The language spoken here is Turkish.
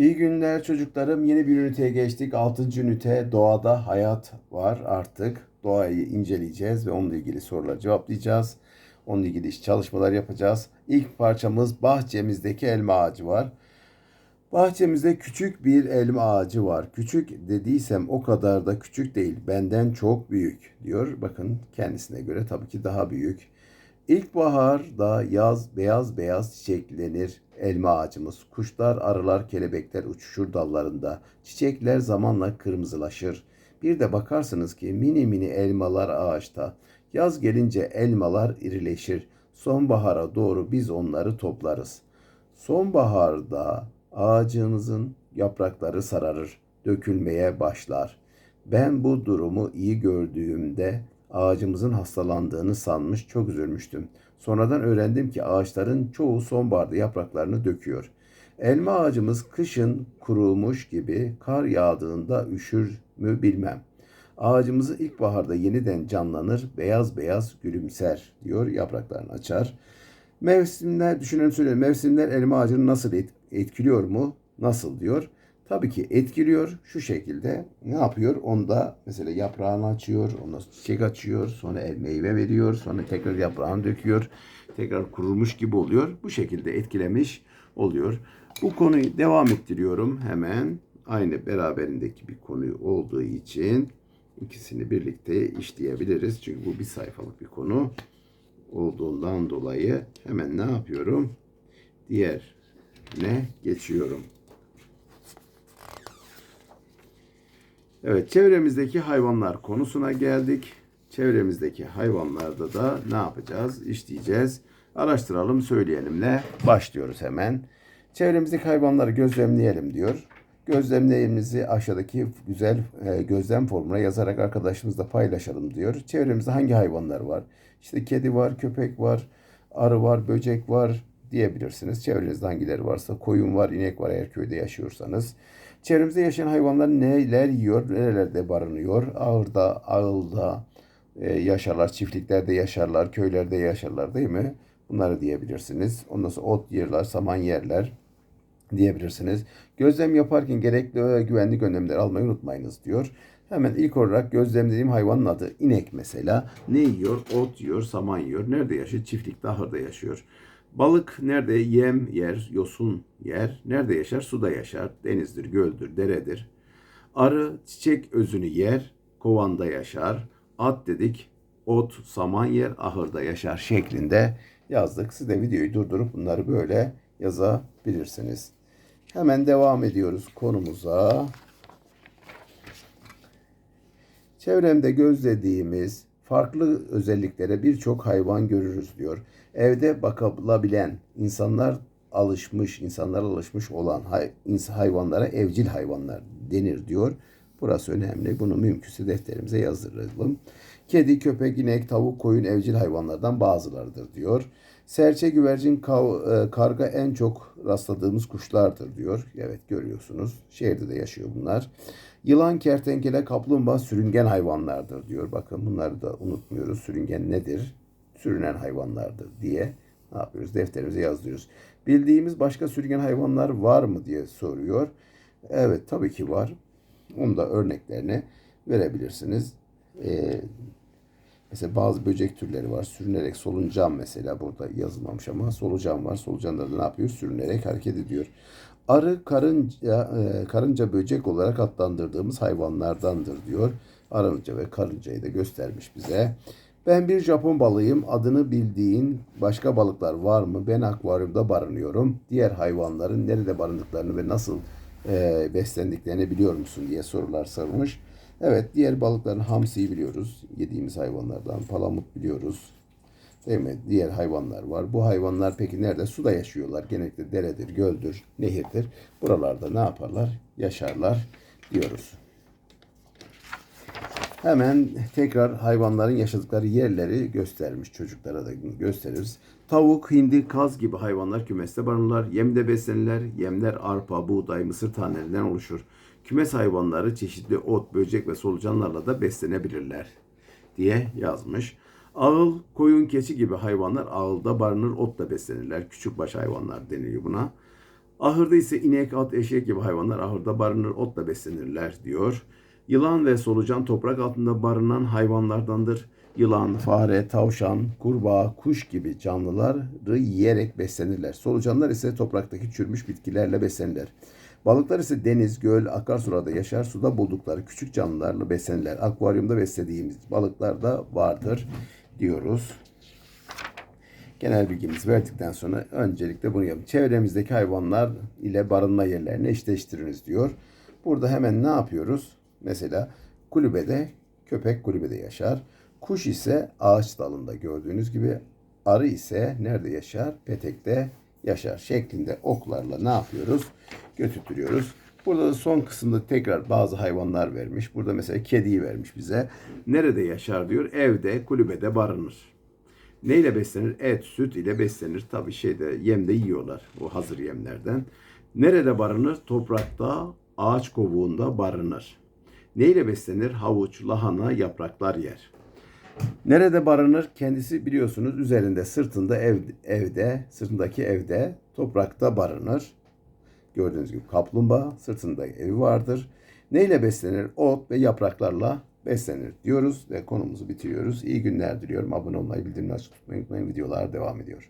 İyi günler çocuklarım. Yeni bir üniteye geçtik. 6. ünite doğada hayat var artık. Doğayı inceleyeceğiz ve onunla ilgili soruları cevaplayacağız. Onunla ilgili iş çalışmalar yapacağız. İlk parçamız bahçemizdeki elma ağacı var. Bahçemizde küçük bir elma ağacı var. Küçük dediysem o kadar da küçük değil. Benden çok büyük diyor. Bakın kendisine göre tabii ki daha büyük. İlkbaharda yaz beyaz beyaz çiçeklenir elma ağacımız. Kuşlar, arılar, kelebekler uçuşur dallarında. Çiçekler zamanla kırmızılaşır. Bir de bakarsınız ki mini mini elmalar ağaçta. Yaz gelince elmalar irileşir. Sonbahara doğru biz onları toplarız. Sonbaharda ağacımızın yaprakları sararır, dökülmeye başlar. Ben bu durumu iyi gördüğümde ağacımızın hastalandığını sanmış çok üzülmüştüm. Sonradan öğrendim ki ağaçların çoğu sonbaharda yapraklarını döküyor. Elma ağacımız kışın kurumuş gibi kar yağdığında üşür mü bilmem. Ağacımızı ilkbaharda yeniden canlanır, beyaz beyaz gülümser diyor, yapraklarını açar. Mevsimler, düşünelim söyleyeyim, mevsimler elma ağacını nasıl et- etkiliyor mu? Nasıl diyor. Tabii ki etkiliyor şu şekilde. Ne yapıyor? Onda mesela yaprağını açıyor, sonra çiçek açıyor, sonra meyve veriyor, sonra tekrar yaprağını döküyor. Tekrar kurulmuş gibi oluyor. Bu şekilde etkilemiş oluyor. Bu konuyu devam ettiriyorum hemen. Aynı beraberindeki bir konu olduğu için ikisini birlikte işleyebiliriz. Çünkü bu bir sayfalık bir konu olduğundan dolayı hemen ne yapıyorum? Diğer ne geçiyorum. Evet, çevremizdeki hayvanlar konusuna geldik. Çevremizdeki hayvanlarda da ne yapacağız? İşleyeceğiz. Araştıralım, söyleyelimle başlıyoruz hemen. Çevremizdeki hayvanları gözlemleyelim diyor. Gözlemlerimizi aşağıdaki güzel e, gözlem formuna yazarak arkadaşımızla paylaşalım diyor. Çevremizde hangi hayvanlar var? İşte kedi var, köpek var, arı var, böcek var diyebilirsiniz. Çevrenizde hangileri varsa koyun var, inek var eğer köyde yaşıyorsanız. Çevremizde yaşayan hayvanlar neler yiyor, nerelerde barınıyor? Ağırda, ağılda e, yaşarlar, çiftliklerde yaşarlar, köylerde yaşarlar değil mi? Bunları diyebilirsiniz. Ondan sonra ot yerler, saman yerler diyebilirsiniz. Gözlem yaparken gerekli güvenlik önlemleri almayı unutmayınız diyor. Hemen ilk olarak gözlemlediğim hayvanın adı inek mesela. Ne yiyor? Ot yiyor, saman yiyor. Nerede yaşıyor? Çiftlikte, ahırda yaşıyor. Balık nerede? Yem yer, yosun yer. Nerede yaşar? Suda yaşar. Denizdir, göldür, deredir. Arı çiçek özünü yer, kovanda yaşar. At dedik, ot, saman yer, ahırda yaşar şeklinde yazdık. Siz de videoyu durdurup bunları böyle yazabilirsiniz. Hemen devam ediyoruz konumuza. Çevremde gözlediğimiz farklı özelliklere birçok hayvan görürüz diyor. Evde bakılabilen insanlar alışmış, insanlar alışmış olan hayvanlara evcil hayvanlar denir diyor. Burası önemli. Bunu mümkünse defterimize yazdıralım. Kedi, köpek, inek, tavuk, koyun evcil hayvanlardan bazılarıdır diyor. Serçe, güvercin, kav- e, karga en çok rastladığımız kuşlardır diyor. Evet görüyorsunuz. Şehirde de yaşıyor bunlar. Yılan, kertenkele, kaplumbağa sürüngen hayvanlardır diyor. Bakın bunları da unutmuyoruz. Sürüngen nedir? Sürünen hayvanlardır diye ne yapıyoruz? Defterimize yazdırıyoruz. Bildiğimiz başka sürüngen hayvanlar var mı diye soruyor. Evet tabii ki var. Onu da örneklerini verebilirsiniz. Ee, mesela bazı böcek türleri var. Sürünerek solucan mesela burada yazılmamış ama solucan var. Solucanlar da ne yapıyor? Sürünerek hareket ediyor. Arı karınca, e, karınca böcek olarak adlandırdığımız hayvanlardandır diyor. Arınca ve karıncayı da göstermiş bize. Ben bir Japon balığıyım. Adını bildiğin başka balıklar var mı? Ben akvaryumda barınıyorum. Diğer hayvanların nerede barındıklarını ve nasıl e, beslendiklerini biliyor musun diye sorular sormuş. Evet diğer balıkların hamsiyi biliyoruz. Yediğimiz hayvanlardan. Palamut biliyoruz. Değil mi? Diğer hayvanlar var. Bu hayvanlar peki nerede? Suda yaşıyorlar. Genellikle deredir, göldür, nehirdir. Buralarda ne yaparlar? Yaşarlar diyoruz. Hemen tekrar hayvanların yaşadıkları yerleri göstermiş çocuklara da gösteririz. Tavuk, hindi, kaz gibi hayvanlar kümeste barınırlar. Yemde beslenirler. Yemler arpa, buğday, mısır tanelerinden oluşur. Kümes hayvanları çeşitli ot, böcek ve solucanlarla da beslenebilirler diye yazmış. Ağıl, koyun, keçi gibi hayvanlar ağılda barınır, otla beslenirler. Küçükbaş hayvanlar deniliyor buna. Ahırda ise inek, at, eşek gibi hayvanlar ahırda barınır, otla beslenirler diyor. Yılan ve solucan toprak altında barınan hayvanlardandır. Yılan, fare, tavşan, kurbağa, kuş gibi canlıları yiyerek beslenirler. Solucanlar ise topraktaki çürümüş bitkilerle beslenirler. Balıklar ise deniz, göl, akarsularda yaşar. Suda buldukları küçük canlılarla beslenirler. Akvaryumda beslediğimiz balıklar da vardır diyoruz. Genel bilgimizi verdikten sonra öncelikle bunu yapın. Çevremizdeki hayvanlar ile barınma yerlerini eşleştiriniz diyor. Burada hemen ne yapıyoruz? Mesela kulübede köpek kulübede yaşar. Kuş ise ağaç dalında gördüğünüz gibi. Arı ise nerede yaşar? Petekte yaşar şeklinde oklarla ne yapıyoruz? Götürtüyoruz. Burada da son kısımda tekrar bazı hayvanlar vermiş. Burada mesela kediyi vermiş bize. Nerede yaşar diyor? Evde, kulübede barınır. Neyle beslenir? Et, süt ile beslenir. Tabii şeyde yemde yiyorlar o hazır yemlerden. Nerede barınır? Toprakta, ağaç kovuğunda barınır. Neyle beslenir? Havuç, lahana, yapraklar yer. Nerede barınır? Kendisi biliyorsunuz üzerinde, sırtında ev, evde, sırtındaki evde, toprakta barınır. Gördüğünüz gibi kaplumbağa sırtında evi vardır. Neyle beslenir? Ot ve yapraklarla beslenir diyoruz ve konumuzu bitiriyoruz. İyi günler diliyorum. Abone olmayı, bildirimleri açık. Videolar devam ediyor.